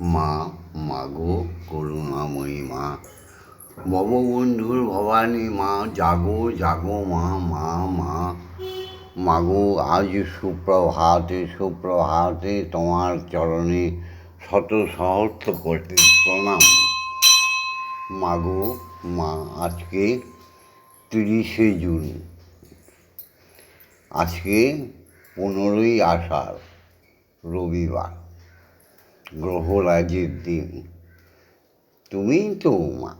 মা, মাগো, করুণাময়ী মা, ভববন্ধুর ভবানী মা, জাগো জাগো মা মা মা, মাগো, আজ সুপ্রভাতে সুপ্রভাতে তোমার চরণে শত সহস্র কোটি প্রণাম। মাগো, মা, আজকে তিরিশে জুন। আজকে পনেরোই আষাঢ়, রবিবার। গ্রহরাজের দিন তুমিই তো উমা।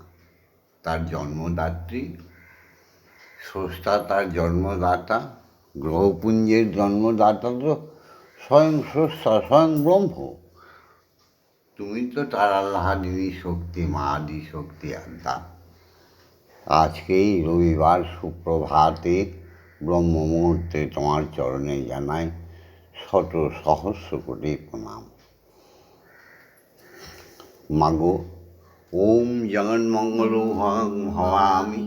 তার জন্মদাত্রী, স্রষ্টা তার জন্মদাতা, গ্রহপুঞ্জের জন্মদাতা তো স্বয়ং স্রষ্টা, স্বয়ং ব্রহ্ম। তুমি তো তার আল্লাহাদিনী শক্তি মা আদি শক্তি, আদ্যা। আজকেই রবিবার সুপ্রভাতে ব্রহ্ম মুহূর্তে তোমার চরণে জানাই শত সহস্র কোটি প্রণাম। মাগো। ওম জগন্মঙ্গল হওয়ামি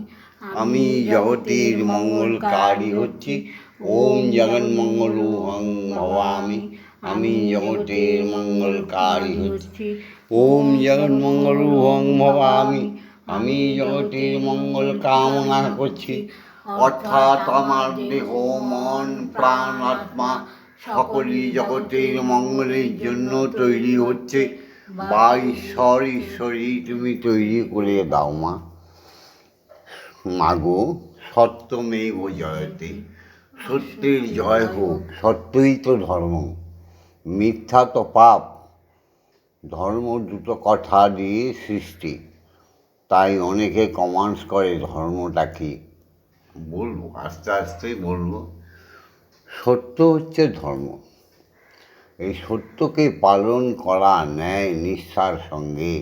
আমি জগতের মঙ্গলকারী হচ্ছি। ওম জগন্মঙ্গল ভবামি আমি জগতের মঙ্গলকারী হচ্ছি। ওম জগন্মঙ্গল ভবামি আমি জগতের মঙ্গল কামনা করছি। অর্থাৎ আমার দেহ, মন, প্রাণ, আত্মা সকলই জগতের মঙ্গলের জন্য তৈরি হচ্ছে। বা ঈশ্বর ঈশ্বরী তুমি তৈরি করে দাও, মা। মাগো সত্যমেব জয়তে। সত্যের জয় হোক, সত্যই তো ধর্ম। মিথ্যা তো পাপ। ধর্ম দুটো কথা দিয়ে সৃষ্টি। তাই অনেকে কমান্স করে ধর্মটা কি বলব, আস্তে আস্তে বলব। সত্য হচ্ছে ধর্ম। এই সত্যকে পালন করা ন্যায় নিষ্ঠার সঙ্গে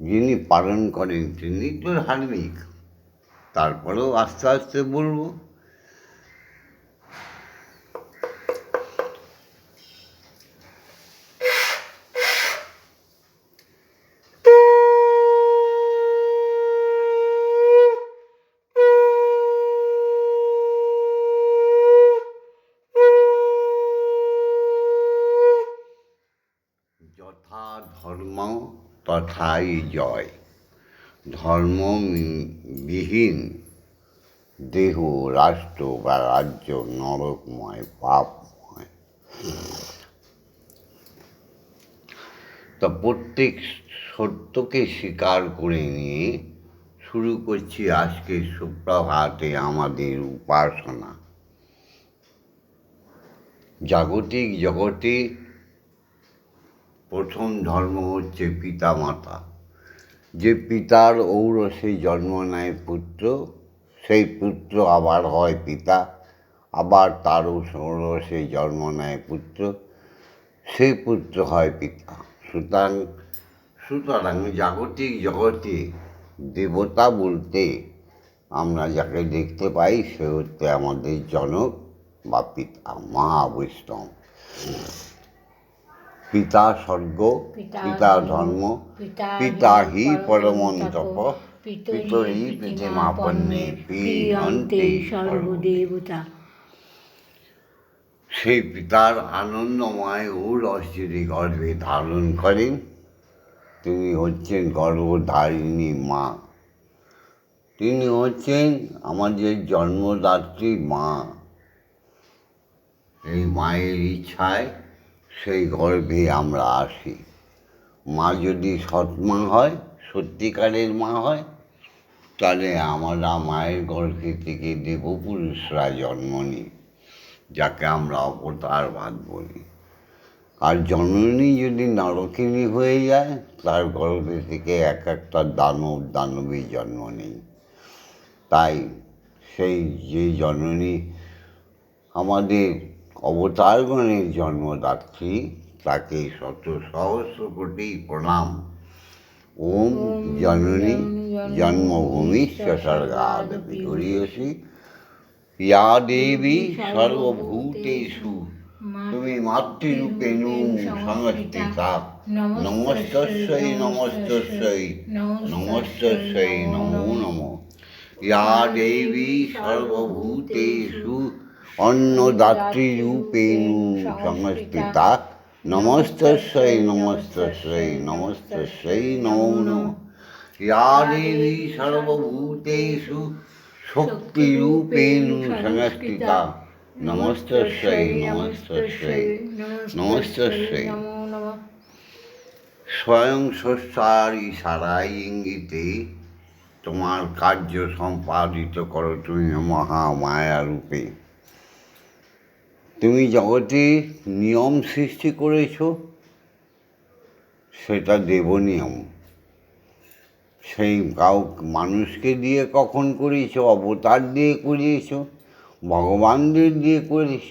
যিনি পালন করেন তিনি তো ধার্মিক। তারপরেও আস্তে আস্তে বলব যথা ধর্ম তথাই জয়। ধর্ম বিহীন দেহ, রাষ্ট্র বা রাজ্য নরকময়, পাপময়। তা প্রত্যেক সত্যকে স্বীকার করে নিয়ে শুরু করছি আজকে সুপ্রভাতে আমাদের উপাসনা। জাগতিক জগতে প্রথম ধর্ম হচ্ছে পিতা মাতা যে পিতার ঔরসে জন্ম নেয় পুত্র, সেই পুত্র আবার হয় পিতা, আবার তার ঔরসে জন্ম নেয় পুত্র, সেই পুত্র হয় পিতা। সুতরাং সুতরাং জাগতিক জগতে দেবতা বলতে আমরা যাকে দেখতে পাই, সে হচ্ছে আমাদের জনক বা পিতা, মহাবৈষ্ণব। পিতা স্বর্গ পিতা ধর্ম পিতা হি পরমন্তপ পিতরি পিতৃমাপন্নে পিয়ন্তে সর্বদেবতা। সেই পিতার আনন্দময় ও রস যদি গর্ভে ধারণ করেন। তিনি হচ্ছেন গর্ভধারিণী মা। তিনি হচ্ছেন আমাদের জন্মদাত্রী মা। এই মায়ের ইচ্ছায় সেই গর্ভে আমরা আসি। মা যদি সৎমা হয়, সত্যিকারের মা হয়, তাহলে আমরা মায়ের গর্ভে থেকে দেবপুরুষরা জন্ম নিই, যাকে আমরা অবতারবাদ বলি। আর জননী যদি নরকিনী হয়ে যায়, তার গর্ভে থেকে এক একটা দানব দানবী জন্ম নেই। তাই সেই যে জননী আমাদের অবতারগণের জন্মদাত্রী, তাকে শত সহস্র কোটি প্রণাম। ওম জননী জন্মভূমি সর্গাদ বিগড়িয়সি ইয়া দেবী সর্বভূতেষু, তুমি মাতৃরূপেণু সংস্থিতা। নমস্তস্যৈ নমস্তস্যৈ নমস্তস্যৈ নমো নমঃ। ইয়া দেবী সর্বভূতেষু অন্নদাত্রীরূপেণু সংস্থিতা নমস্তস্যৈ নমস্তস্যৈ নমস্তস্যৈ নমো নমঃ। ইয়া দেবী সর্বভূতেষু শক্তিরূপেণ সংস্থিতা নমস্তস্যৈ নমস্তস্যৈ নমস্তস্যৈ নমো নমঃ স্বয়ং স্রষ্টার ইশারায় ইঙ্গিতে তোমার কার্য সম্পাদিত করো তুমি মহামায়া রূপে তুমি জগতে নিয়ম সৃষ্টি করেছ, সেটা দেব নিয়ম। সেই কাউ মানুষকে দিয়ে কখন করেছ, অবতার দিয়ে করিয়েছ ভগবানদের দিয়ে করেছ?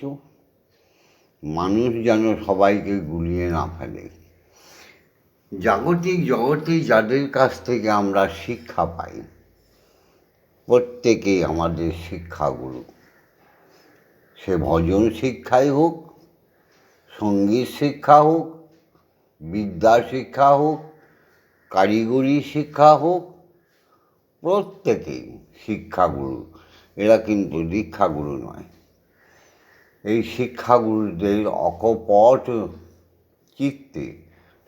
মানুষ যেন সবাইকে গুলিয়ে না ফেলে। জাগতিক জগতে যাদের কাছ থেকে আমরা শিক্ষা পাই, প্রত্যেকেই আমাদের শিক্ষাগুরু। সে ভজন শিক্ষাই হোক, সংগীত শিক্ষা হোক, বিদ্যা শিক্ষা হোক, কারিগরি শিক্ষা হোক, প্রত্যেকেই শিক্ষাগুরু। এরা কিন্তু দীক্ষাগুরু নয়। এই শিক্ষাগুরুদের অকপট চিত্তে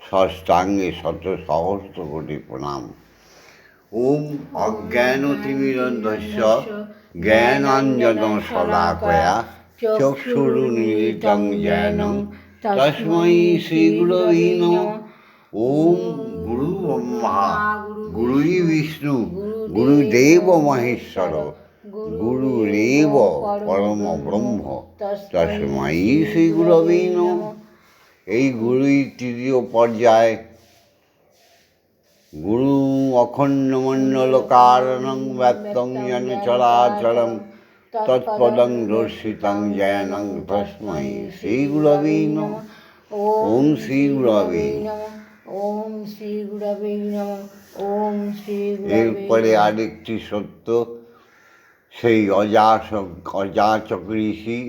ষষ্ঠাঙ্গে শত সহস্র কোটি প্রণাম। ওম অজ্ঞান তিমিরন্ধস্য জ্ঞানাঞ্জন শলাকয়া চক্ষুরুন্মিলিতং জ্ঞানং তস্मै শ্রীগুরবে নমঃ ওম গুরু ব্রহ্মা গুরুই বিষ্ণু গুরুদেব মহেশ্বর গুরুরেব পরম ব্রহ্ম তস্मै শ্রীগুরবে নমঃ এই গুরুই তৃতীয় পর্যায়। গুরু অখণ্ড মণ্ডল কারণং ব্যক্তং যেন চরাচরম তৎপদং দর্শিতং জ্ঞানং তস্मै শ্রী গুরবে নমঃ ওম শ্রী গুরবে ওম নমঃ ওম এরপরে আরেকটি সত্য, সেই অজাচক অযাচক ঋষি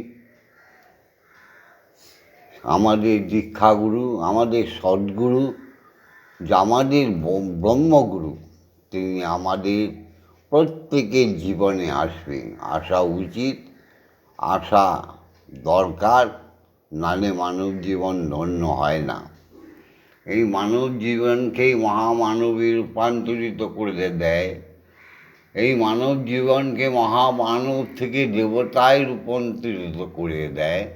আমাদের দীক্ষাগুরু, আমাদের সদ্গুরু আমাদের ব্রহ্মগুরু, তিনি আমাদের প্রত্যেকের জীবনে আসবে। আসা উচিত, আসা দরকার, নালে মানব জীবন ধন্য হয় না। এই মানব জীবনকেই মহামানবে রূপান্তরিত করে দেয়। এই মানব জীবনকে মহামানব থেকে দেবতায় রূপান্তরিত করে দেয়।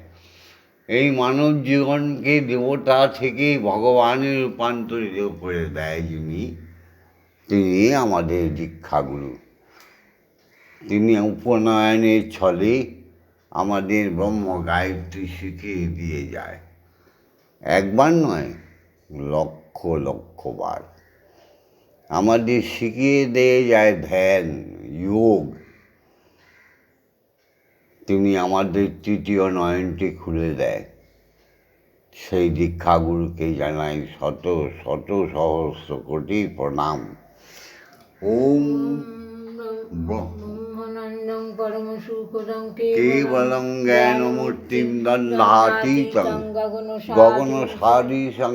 এই মানব জীবনকে দেবতা থেকে ভগবানে রূপান্তরিত করে দেয় যিনি। তিনি আমাদের দীক্ষাগুরু। তিনি উপনয়নের ছলে আমাদের ব্রহ্ম গায়ত্রী শিখিয়ে দিয়ে যায়। একবার নয়, লক্ষ লক্ষবার আমাদের শিখিয়ে দিয়ে যায় ধ্যান, যোগ। তিনি আমাদের তৃতীয় নয়নটি খুলে দেয়। সেই দীক্ষাগুরুকে জানাই শত শত সহস্র কোটি প্রণাম। ওম ব্র- ব্রহ্মানন্দং পরম সুখদং কেবলং জ্ঞানমূর্তিম দণ্ডাতীতং গগন সাদৃশং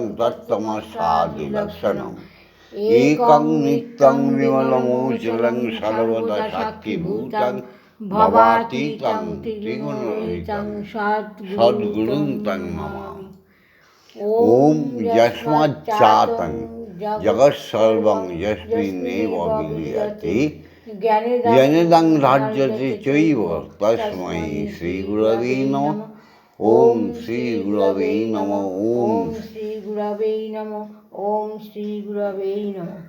লক্ষণম একং নিত্যং বিমলমোচলং সর্বদা সাক্ষীভূতং ভবাতীতং ত্রিগুণরহিতং। সদ্গুরুং তং নমামি ওম যস্মাচ্চাতং জগৎসর্বং যস্মিন্নেব বিলীয়তে জনদং রাজ্যতে চৈব তস্मै শ্রীগুরবে নমঃ ওম শ্রীগুরবে নমঃ ওম ওম শ্রী গুরবে নমঃ ওম শ্রী গুরবে নমঃ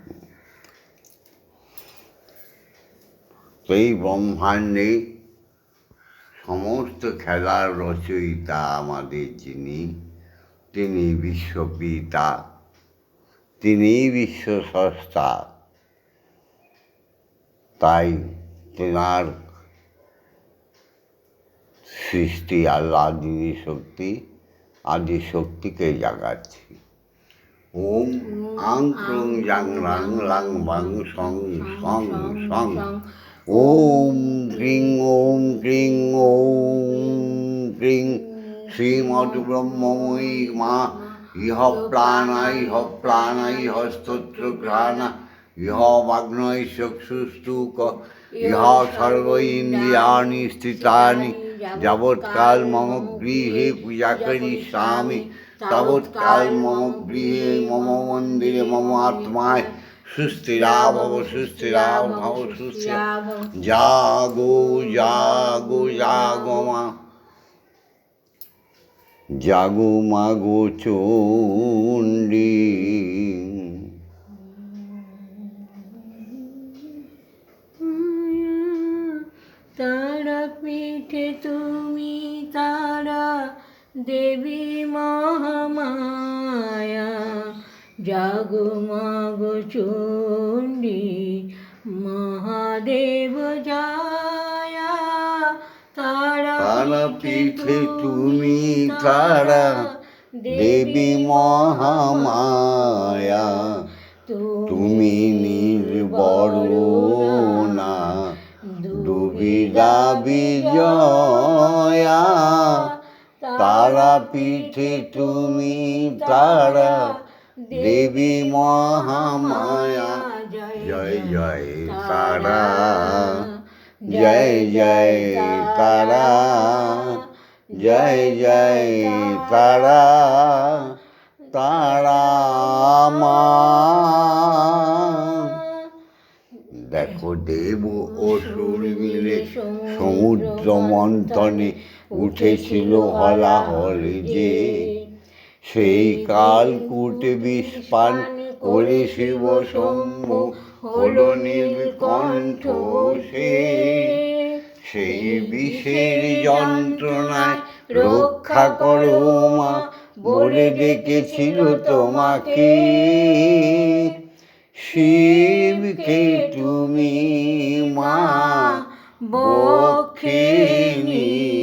সেই ব্রহ্মাণ্ডে সমস্ত খেলার রচয়িতা আমাদের যিনি তিনি বিশ্বপিতা তিনি বিশ্বস্রষ্টা তাই তেনার সৃষ্টি আল্লাহ আদি শক্তি আদি শক্তিকে জাগাচ্ছি। ওম আং ক্রুং জাং রাং লাং বাং সং সং সং। ওম ক্রিং ওম ক্রিং ওম ক্রিং। শ্রীমদ ব্রহ্মময়ী মা ইহ প্রাণা ইহ প্রাণা ইহ স্তোত্র ঘ্রাণা ইহ বাগ্নয় চক্ষুস্তুক, ইহ সর্ব ইন্দ্রিয়াণি স্থিতানি, যাবৎকাল মম গৃহে পূজা করি স্বামী, তাবৎকাল মম গৃহে মম মন্দিরে মম আত্মায় সুস্থিরা ভব সুস্থিরা ভব সুস্থিরা, জাগো জাগো জাগো মা। জাগো মাগো চণ্ডী। তারা পিঠে তুমি তারা দেবী মহামায়া। জাগো মাগো চণ্ডী মহাদেব জায়া তারা পিঠে তুমি তারা দেবী মহামায়া, তুমি নির্বরণা দুবিধা বিজয়া তারা পিঠে তুমি তারা দেবী মহামায়া, জয় জয় তারা জয় জয় তারা জয় জয় তারা তারা মা। দেখো দেব অসুর মিলে সমুদ্র মন্থনে উঠেছিল হলাহল যে। সেই কালকূট বিষপান করে শিব শম্ভু হলো নীলকণ্ঠ সে সেই বিষের যন্ত্রণায় রক্ষা করো মা, বলে ডেকেছিল তোমাকে। শিবকে তুমি মা, বক্ষে নিলে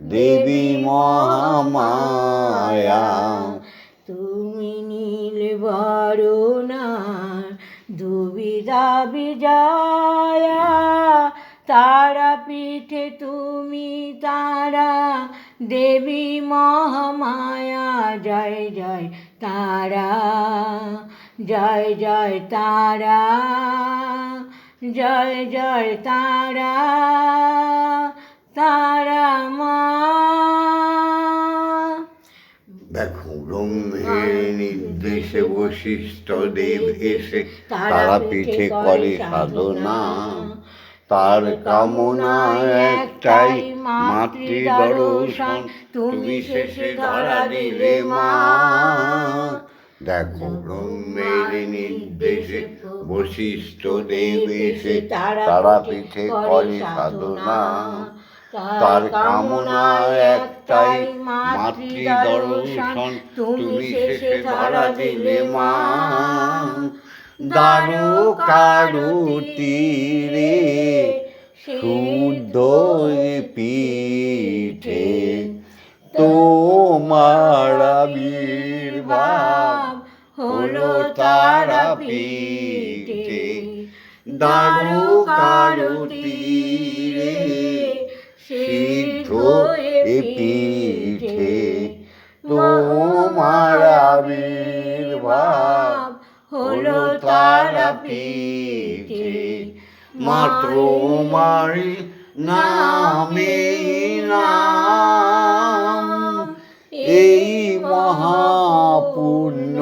দেবী মহামায়া তুমি নীল বরুণা দুবিধা বিজয়া তারা পিঠে তুমি তারা দেবী মহামায়া জয় জয় তারা জয় জয় তারা জয় জয় তারা। তারা মা দেখো ব্রহ্মের নির্দেশে বশিষ্ঠ দেব এসে তারা পিঠে করে সাধনা। তার কামনা একটাই মাতৃ দর্শন তুমি শেষে ধরা দিলে মা। দেখো ব্রহ্মের নির্দেশে বশিষ্ঠ দেব এসে তারা পিঠে করে সাধনা। তার কামনা একটাই মাতৃ দর্শন তুমি শেষে ধরা দিলে মা। দারু কারু তীরে, শুদ্ধ পিঠে, তোমার আবির্ভাব হলো তারা পিঠে। দারু কারু তীরে সিদ্ধ এ পিঠে তোমার আবির্ভাব হলো তারা পিঠে। মাত্র মারি নামে নাম, এই মহাপূর্ণ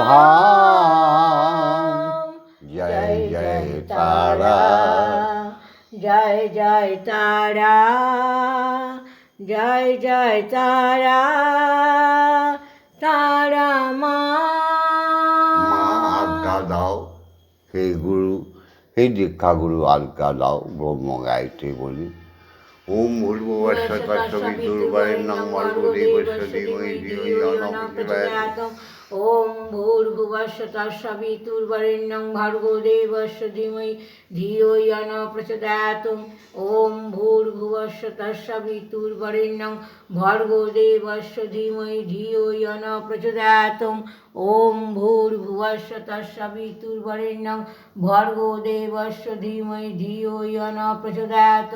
ধাম। জয় জয় তারা। জয় জয় তারা জয় জয় তারা তারা মা। আজ্ঞা দাও হে গুরু সেই দীক্ষাগুরু আলকা দাও ব্রহ্ম গায়ত্রী বলি। ওম ভূর্ভুবস্ব তৎসবিতুর্বরেণ্যং ভর্গো দেবস্য ধীমহি ধিয়ো ইয়ো ন প্রচোদয়াৎ ওম ভূর্ভুবস্য তৎসবিতুর্বরেণ্যং ভর্গো দেবস্য ধীমহি ধিয়ো ন প্রচোদয়াৎ ওম ভূর্ভুবস্য তৎসবিতুর্বরেণ্যং ভর্গো দেবস্য ধীমহি ধিয়ো ন প্রচোদয়াৎ ওম ভূর্ভুবস্য তৎসবিতুর্বরেণ্যং ভর্গো দেবস্য ধীমহি ধিয়ো ন প্রচোদয়াৎ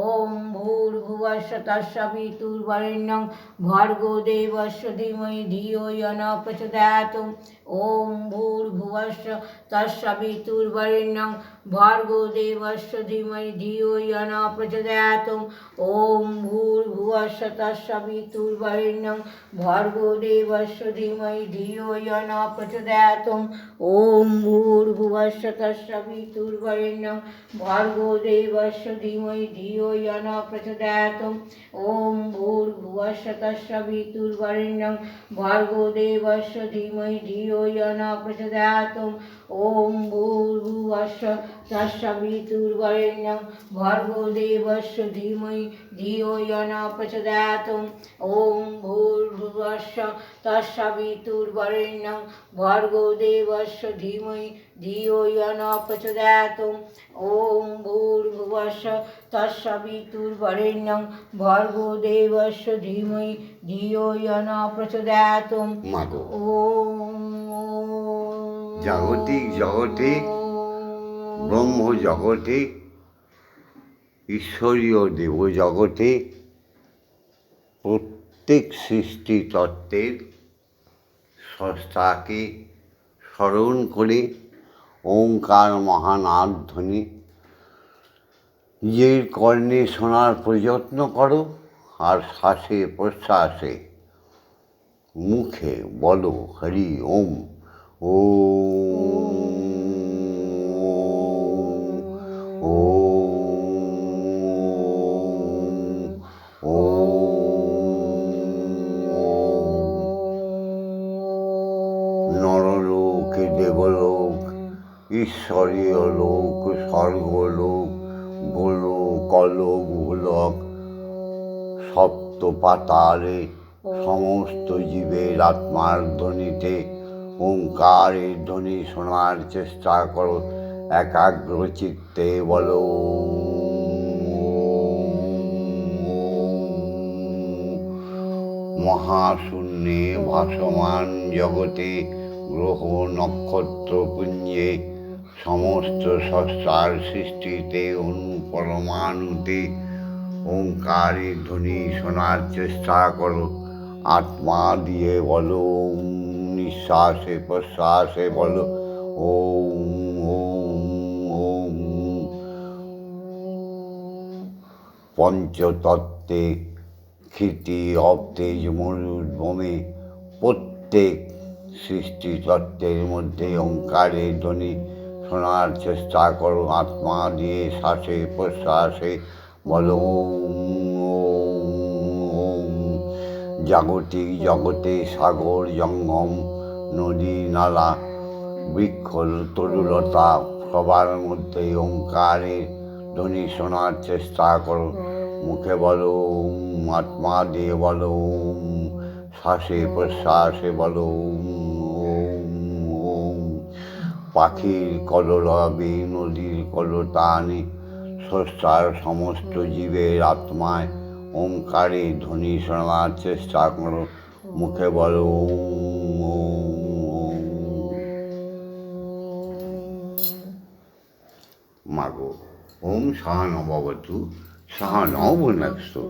ওম ভূর্ভুবস্য তৎসবিতুর্বরেণ্যং ভর্গো দেবস্য ধীমহি ধিয়ো ন প্রচোদয়াৎ ওম ভূর্ভুবস্ব তৎসবিতুর্বরেণ্যং ভর্গো দেবস্য ধিয়ো ইয়ো ন প্রচোদয়াৎ ওম ভূর্ভুবস্য তৎসবিতুর্বরেণ্যং ভর্গো দেবস্য ধিয়ো ইয়ো ন প্রচোদয়াৎ ওম ভূর্ভুবস্য তৎসবিতুর্বরেণ্যং ভর্গো দেবস্য ধিয়ো ইয়ো ন প্রচোদয়াৎ ওম ভূর্ভুবস্য তৎসবিতুর্বরেণ্যং ভর্গো দেবস্য ধিয়ো ইয়ো ন ওম ভূর্ভুবস্য তৎসবিতুর্বরেণ্যং ভর্গো দেবস্য ধীমহি ধিয়ো ইয়ো ন প্রচোদয়াৎ ওম ভূর্ভুবস্য তৎসবিতুর্বরেণ্যং ভর্গো দেবস্য ধীমহি ধিয়ো ইয়ো ন প্রচোদয়াৎ ওম ভূর্ভুবস্য তৎসবিতুর্বরেণ্যং ভর্গো দেবস্য ধীমহি ধিয়ো ইয়ো ন প্রচোদয়াৎ মাগো ওম জাগতিক জগতে ব্রহ্ম জগতে ঈশ্বরীয় দেব জগতে প্রত্যেক সৃষ্টি তত্ত্বের স্রষ্টাকে স্মরণ করে ওঙ্কার মহানাদ ধ্বনি, নিজের কর্ণে শোনার প্রযত্ন করো আর শ্বাসে প্রশ্বাসে মুখে বলো হরি ওম ও ঈশ্বরীয় লোক স্বর্গলোক, গোলোক ভূলোক সপ্ত পাতালে সমস্ত জীবের আত্মার ধ্বনিতে ওঙ্কারের ধ্বনি শোনার চেষ্টা করো। একাগ্র চিত্তে বলো মহাশূন্যে ভাসমান জগতে গ্রহ নক্ষত্র পুঞ্জে সমস্ত সস্তার সৃষ্টিতে অনুপরমাণুতে ওঙ্কারের ধ্বনি শোনার চেষ্টা করো। আত্মা দিয়ে বলো নিঃশ্বাসে প্রশ্বাসে বলো, ওম পঞ্চতত্ত্বে ক্ষিতি অবতেজ মরুদ বোমে প্রত্যেক সৃষ্টিতত্ত্বের মধ্যে ওঙ্কারের ধ্বনি শোনার চেষ্টা করো, আত্মা দিয়ে শ্বাসে, প্রশ্বাসে বলো। জাগতিক জগতে সাগর, জঙ্গম, নদী, নালা, বৃক্ষ, তরুলতা, সবার মধ্যে ওঙ্কারের ধ্বনি শোনার চেষ্টা করো মুখে বলো, আত্মা দিয়ে বলো, শ্বাসে, প্রশ্বাসে বলো। পাখির কলরবে নদীর কলতানে স্রষ্টার, সমস্ত জীবের আত্মায় ওঙ্কারে ধ্বনি শোনার চেষ্টা করো মুখে বলো। মাগো, ওম সহানবতু সহানবুনস্তু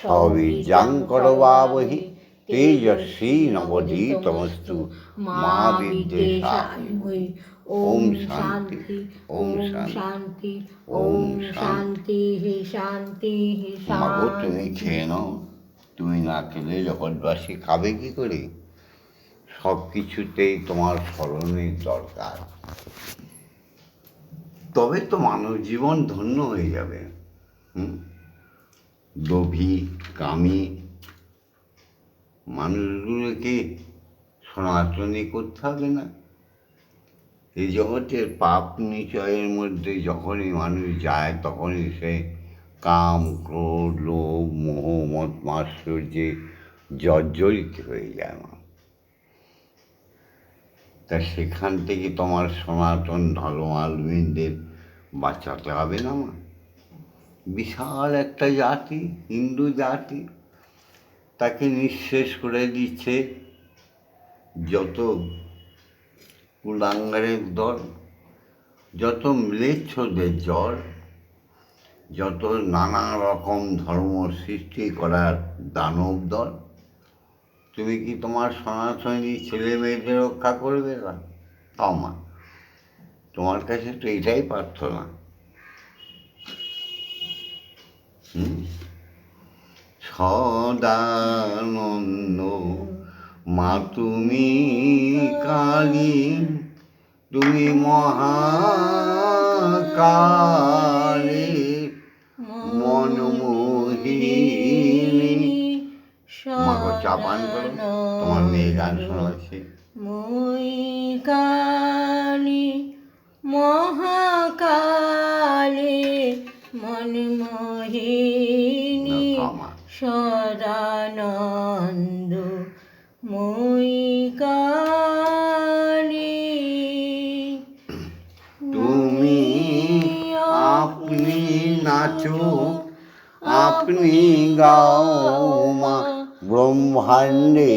সবিজাং করবাবহি তেজস্বী নবদীতমস্তু, মা বিদ্যেষায় ওম শান্তি ওম শান্তি ওম শান্তি। হে শান্তি হে মাগো তুমি শান্তি খেয়ে নাও তুমি না খেলে জগৎবাসী খাবে কি করে? সব কিছুতেই তোমার স্মরণের দরকার। তবে তো মানব জীবন ধন্য হয়ে যাবে হুম? লোভী কামী মানুষগুলোকে সনাতনী করতে হবে না। এই জগতের পাপ নিচয়ের মধ্যে যখনই মানুষ যায়, তখনই সে কাম, ক্রোধ, লোভ, মোহ, মত মাশ্চর্যে জর্জরিত হয়ে যায় মা। তা সেখান থেকে তোমার সনাতন ধর্মালবিনদের বাঁচাতে হবে না মা। বিশাল একটা জাতি, হিন্দু জাতি, তাকে নিঃশেষ করে দিচ্ছে যত কুলাঙ্গারের দল। যত ম্লেচ্ছদের জল, যত নানা রকম ধর্ম সৃষ্টি করার দানব দল, তুমি কি তোমার সনাতনী ছেলে মেয়েদের রক্ষা করবে না? তাও মা, তোমার কাছে তো এটাই প্রার্থনা? সদানন্দ মা তুমি কালী তুমি মহাকালী মনমোহিনী মা চা পান করো তোমার মেয়ে গান শোনাচ্ছে। মই কালী মহাকালী মনমোহিনী সদানন্দ। মই তুমি আপনি নাচো, আপনি গাও মা। ব্রহ্মাণ্ডে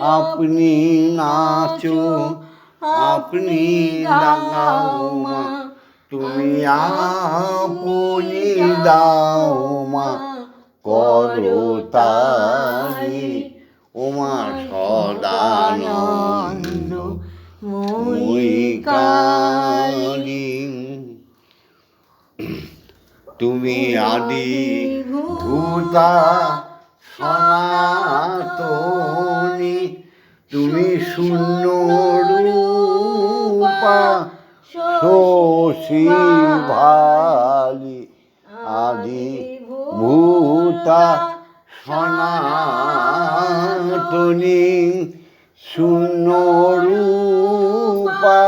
আপনি নাচো, আপনি গাও মা। তুমি আপনি দাও মা। করো তারি ওমা সদানন্দ মই কালী তুমি আদি ভূতা সনাতনী। তুমি শূন্য রূপা শশী ভালি। আদি ভূতা সনাতনী শূন্য রূপা,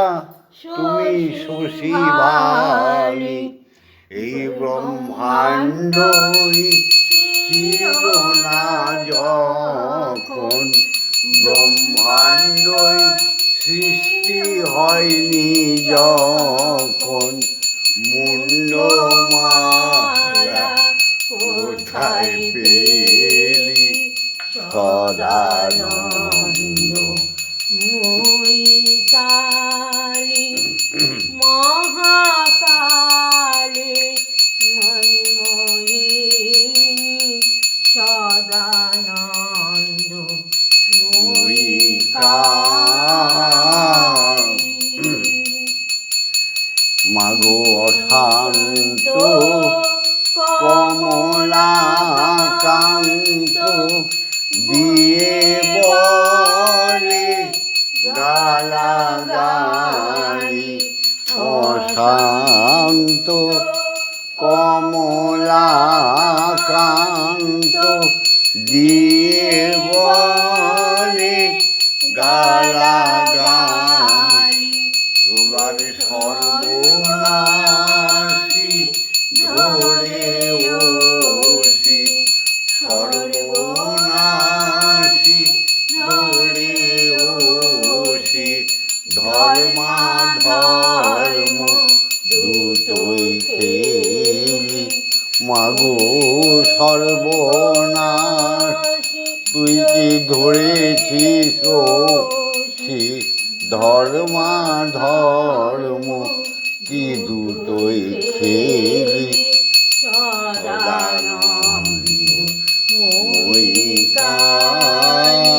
তুমি শশী এই ব্রহ্মাণ্ডই ছিল না যখন ব্রহ্মাণ্ডই সৃষ্টি হয়নি যখন। মুন্ড মারা কোথায় পেলি? সদানন্দ মই কালী মহাকালী মণিমোহিনী সদানন্দ। মই মাগো অশান্ত কমলাকান্ত দিয়ে বলে গালাগালি অশান্ত কমলাকান্ত দিয়ে ধর্মা ধর্ম দুটোই খেলি। মাগো সর্বনাশ, তুই কি ধরেছিস ধর্মা ধর্ম কি দুটোই খেলি? সদানন্দ ওই কালি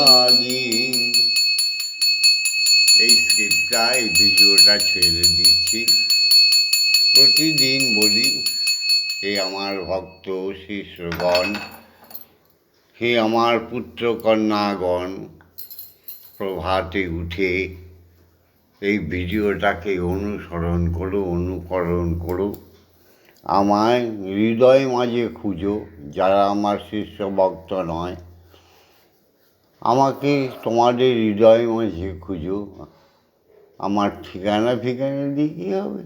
এই ভিডিওটা ছেড়ে দিচ্ছি। প্রতিদিন বলি, হে আমার ভক্ত, শিষ্যগণ, হে আমার পুত্র কন্যাগণ প্রভাতে উঠে এই ভিডিওটাকে অনুসরণ করো, অনুকরণ করো। আমায় হৃদয় মাঝে খুঁজো, যারা আমার শিষ্য ভক্ত নয়। আমাকে তোমাদের হৃদয় মাঝে খুঁজো। আমার ঠিকানা ফিকানা দিয়ে কী হবে?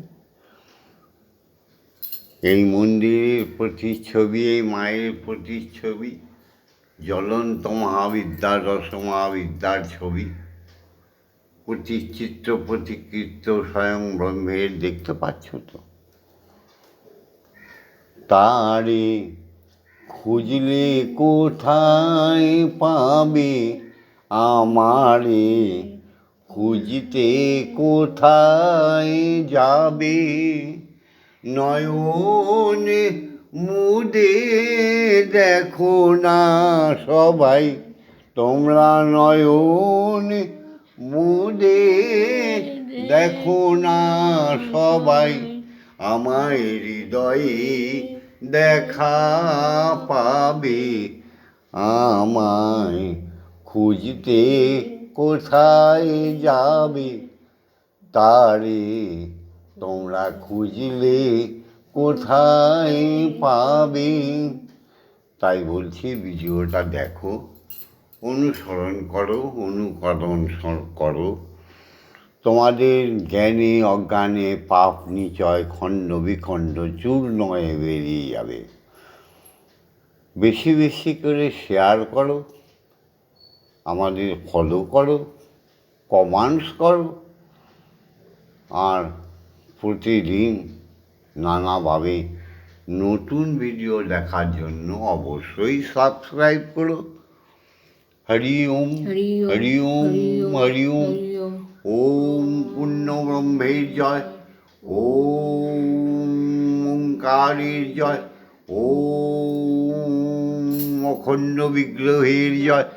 এই মন্দিরের প্রতিচ্ছবি, এই মায়ের প্রতিচ্ছবি, জ্বলন্ত মহাবিদ্যার রস মহাবিদ্যার ছবি প্রতিচিত্র প্রতিকৃত স্বয়ং ব্রহ্মের দেখতে পাচ্ছ তো? তারে খুঁজলে কোথায় পাবে আমারে? খুঁজতে কোথায় যাবে? নয়ন মুদে দেখো না সবাই। তোমরা নয়ন মুদে দেখো না সবাই। আমার হৃদয়ে দেখা পাবে। আমায় খুঁজতে কোথায় যাবে? তারে তোমরা খুঁজলে কোথায় পাবে? তাই বলছি, ভিডিওটা দেখো, অনুসরণ করো, অনুকরণ করো। তোমাদের জ্ঞানে, অজ্ঞানে পাপ, নিচয়, খণ্ড, বিখণ্ড চূর্ণয়ে বেরিয়ে যাবে। বেশি বেশি করে শেয়ার করো। আমাদের ফলো করো কমেন্টস করো আর প্রতিদিন নানাভাবে নতুন ভিডিও দেখার জন্য অবশ্যই সাবস্ক্রাইব করো হরি ওম হরি ওম, হরি ওম ওম ওম। ওম পূর্ণ ব্রহ্মের জয় ওম ওঙ্কারের জয় ওম অখণ্ড বিগ্রহের জয়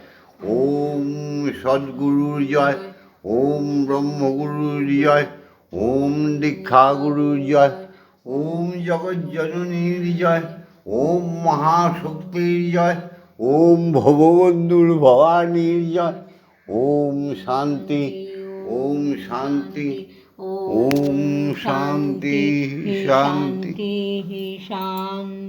ওম সদ্গুরুর জয় ওম ব্রহ্মগুরুর জয় ওম দীক্ষাগুরুর জয় ওম জগজ্জননীর জয় ওম মহাশক্তির জয় ওম ভববন্ধুর ভবানীর জয় ওম শান্তি ওম শান্তি ওম শান্তি শান্তি শান্তি